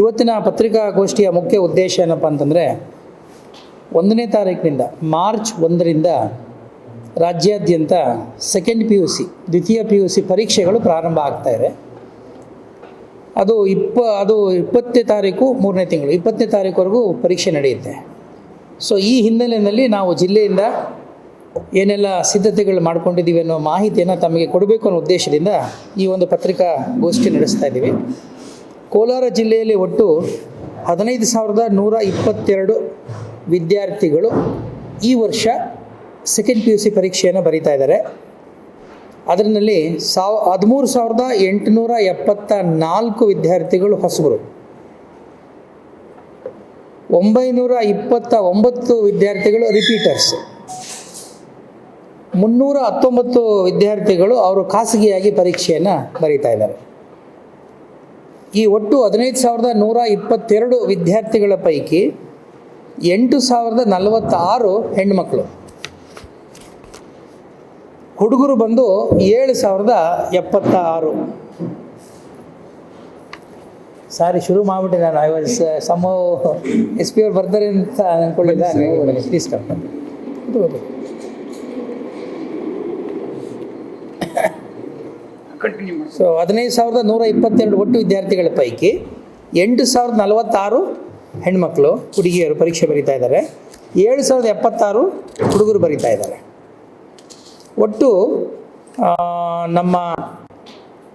ಇವತ್ತಿನ ಪತ್ರಿಕಾಗೋಷ್ಠಿಯ ಮುಖ್ಯ ಉದ್ದೇಶ ಏನಪ್ಪ ಅಂತಂದರೆ, ಒಂದನೇ ತಾರೀಕಿನಿಂದ ಮಾರ್ಚ್ ಒಂದರಿಂದ ರಾಜ್ಯಾದ್ಯಂತ ಸೆಕೆಂಡ್ ಪಿ ಯು ಸಿ ದ್ವಿತೀಯ ಪಿ ಯು ಸಿ ಪರೀಕ್ಷೆಗಳು ಪ್ರಾರಂಭ ಆಗ್ತಾ ಇದೆ. ಅದು ಇಪ್ಪ, ಅದು ಇಪ್ಪತ್ತನೇ ತಾರೀಕು, ಮೂರನೇ ತಿಂಗಳು, ಇಪ್ಪತ್ತನೇ ತಾರೀಕುವರೆಗೂ ಪರೀಕ್ಷೆ ನಡೆಯುತ್ತೆ. ಸೊ ಈ ಹಿನ್ನೆಲೆಯಲ್ಲಿ ನಾವು ಜಿಲ್ಲೆಯಿಂದ ಏನೆಲ್ಲ ಸಿದ್ಧತೆಗಳು ಮಾಡ್ಕೊಂಡಿದ್ದೀವಿ ಅನ್ನೋ ಮಾಹಿತಿಯನ್ನು ತಮಗೆ ಕೊಡಬೇಕು ಅನ್ನೋ ಉದ್ದೇಶದಿಂದ ಈ ಒಂದು ಪತ್ರಿಕಾಗೋಷ್ಠಿ ನಡೆಸ್ತಾ ಇದ್ದೀವಿ. ಕೋಲಾರ ಜಿಲ್ಲೆಯಲ್ಲಿ ಒಟ್ಟು ಹದಿನೈದು ಸಾವಿರದ ನೂರ ಇಪ್ಪತ್ತೆರಡು ವಿದ್ಯಾರ್ಥಿಗಳು ಈ ವರ್ಷ ಸೆಕೆಂಡ್ ಪಿ ಯು ಸಿ ಪರೀಕ್ಷೆಯನ್ನು ಬರೀತಾ ಇದ್ದಾರೆ. ಅದರಲ್ಲಿ ಸಾವ್, ಹದಿಮೂರು ಸಾವಿರದ ಎಂಟುನೂರ ಎಪ್ಪತ್ತ ನಾಲ್ಕು ವಿದ್ಯಾರ್ಥಿಗಳು ಹೊಸಬರು. ಒಂಬೈನೂರ ಇಪ್ಪತ್ತ ಒಂಬತ್ತು ವಿದ್ಯಾರ್ಥಿಗಳು ರಿಪೀಟರ್ಸ್ ಮುನ್ನೂರ ಹತ್ತೊಂಬತ್ತು ವಿದ್ಯಾರ್ಥಿಗಳು ಅವರು ಖಾಸಗಿಯಾಗಿ ಪರೀಕ್ಷೆಯನ್ನು ಬರೀತಾ ಇದ್ದಾರೆ. ಈ ಒಟ್ಟು ಹದಿನೈದು ಸಾವಿರದ ನೂರ ಇಪ್ಪತ್ತೆರಡು ವಿದ್ಯಾರ್ಥಿಗಳ ಪೈಕಿ ಎಂಟು ಸಾವಿರದ ನಲವತ್ತಾರು ಹೆಣ್ಮಕ್ಳು. ಹುಡುಗರು ಬಂದು ಏಳು ಸಾವಿರದ ಎಪ್ಪತ್ತ ಆರು ಸಾರಿ ಶುರು ಮಾಡಿಬಿಟ್ಟೆ ನಾನು. I was some S P ಅವ್ರು ಬರ್ತಾರೆ ಅಂತ ಅಂದ್ಕೊಳ್ಳಿಲ್ಲ ಕಂಟಿನ್ಯೂ ಸೊ ಹದಿನೈದು ಸಾವಿರದ ನೂರ ಇಪ್ಪತ್ತೆರಡು ಒಟ್ಟು ವಿದ್ಯಾರ್ಥಿಗಳ ಪೈಕಿ ಎಂಟು ಸಾವಿರದ ನಲವತ್ತಾರು ಹೆಣ್ಮಕ್ಳು ಹುಡುಗಿಯರು ಪರೀಕ್ಷೆ ಬರೀತಾ ಇದ್ದಾರೆ. ಏಳು ಸಾವಿರದ ಎಪ್ಪತ್ತಾರು ಹುಡುಗರು ಬರೀತಾ ಇದ್ದಾರೆ. ಒಟ್ಟು ನಮ್ಮ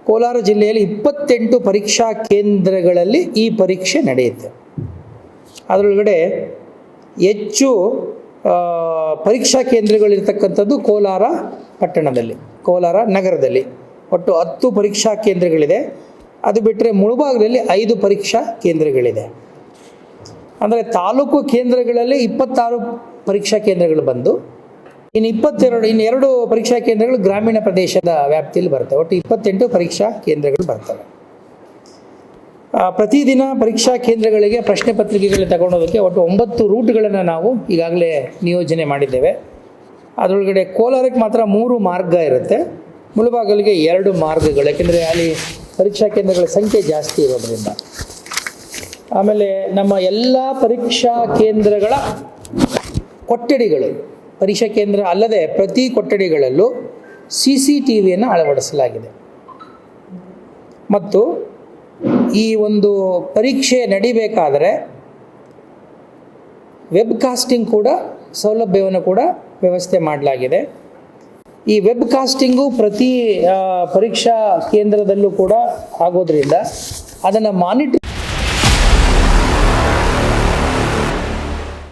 ಕೋಲಾರ ಜಿಲ್ಲೆಯಲ್ಲಿ ಇಪ್ಪತ್ತೆಂಟು ಪರೀಕ್ಷಾ ಕೇಂದ್ರಗಳಲ್ಲಿ ಈ ಪರೀಕ್ಷೆ ನಡೆಯುತ್ತೆ. ಅದರೊಳಗಡೆ ಹೆಚ್ಚು ಪರೀಕ್ಷಾ ಕೇಂದ್ರಗಳಿರ್ತಕ್ಕಂಥದ್ದು ಕೋಲಾರ ಪಟ್ಟಣದಲ್ಲಿ, ಕೋಲಾರ ನಗರದಲ್ಲಿ. ಒಟ್ಟು ಹತ್ತು ಪರೀಕ್ಷಾ ಕೇಂದ್ರಗಳಿದೆ. ಅದು ಬಿಟ್ಟರೆ ಮುಳುಭಾಗದಲ್ಲಿ ಐದು ಪರೀಕ್ಷಾ ಕೇಂದ್ರಗಳಿದೆ. ಅಂದರೆ ತಾಲೂಕು ಕೇಂದ್ರಗಳಲ್ಲಿ ಇಪ್ಪತ್ತಾರು ಪರೀಕ್ಷಾ ಕೇಂದ್ರಗಳು ಬಂದು ಇನ್ನು ಇಪ್ಪತ್ತೆರಡು ಇನ್ನು ಎರಡು ಪರೀಕ್ಷಾ ಕೇಂದ್ರಗಳು ಗ್ರಾಮೀಣ ಪ್ರದೇಶದ ವ್ಯಾಪ್ತಿಯಲ್ಲಿ ಬರ್ತವೆ. ಒಟ್ಟು ಇಪ್ಪತ್ತೆಂಟು ಪರೀಕ್ಷಾ ಕೇಂದ್ರಗಳು ಬರ್ತವೆ. ಪ್ರತಿದಿನ ಪರೀಕ್ಷಾ ಕೇಂದ್ರಗಳಿಗೆ ಪ್ರಶ್ನೆ ಪತ್ರಿಕೆಗಳು ತಗೊಂಡೋದಕ್ಕೆ ಒಟ್ಟು ಒಂಬತ್ತು ರೂಟ್ಗಳನ್ನು ನಾವು ಈಗಾಗಲೇ ನಿಯೋಜನೆ ಮಾಡಿದ್ದೇವೆ. ಅದರೊಳಗಡೆ ಕೋಲಾರಕ್ಕೆ ಮಾತ್ರ ಮೂರು ಮಾರ್ಗ ಇರುತ್ತೆ. ಮುಳುಬಾಗಲಿಗೆ ಎರಡು ಮಾರ್ಗಗಳು. ಯಾಕೆಂದರೆ ಅಲ್ಲಿ ಪರೀಕ್ಷಾ ಕೇಂದ್ರಗಳ ಸಂಖ್ಯೆ ಜಾಸ್ತಿ ಇರೋದ್ರಿಂದ. ಆಮೇಲೆ ನಮ್ಮ ಎಲ್ಲ ಪರೀಕ್ಷಾ ಕೇಂದ್ರಗಳ ಕೊಠಡಿಗಳು. ಪರೀಕ್ಷಾ ಕೇಂದ್ರ ಅಲ್ಲದೆ ಪ್ರತಿ ಕೊಠಡಿಗಳಲ್ಲೂ ಸಿ ಸಿ ಟಿ ವಿಯನ್ನು ಅಳವಡಿಸಲಾಗಿದೆ. ಮತ್ತು ಈ ಒಂದು ಪರೀಕ್ಷೆ ನಡಿಬೇಕಾದರೆ ವೆಬ್ ಕಾಸ್ಟಿಂಗ್ ಕೂಡ ಸೌಲಭ್ಯವನ್ನು ಕೂಡ ವ್ಯವಸ್ಥೆ ಮಾಡಲಾಗಿದೆ. ಈ ವೆಬ್ ಕಾಸ್ಟಿಂಗು ಪ್ರತಿ ಪರೀಕ್ಷಾ ಕೇಂದ್ರದಲ್ಲೂ ಕೂಡ ಆಗೋದ್ರಿಂದ ಅದನ್ನು ಮಾನಿಟರ್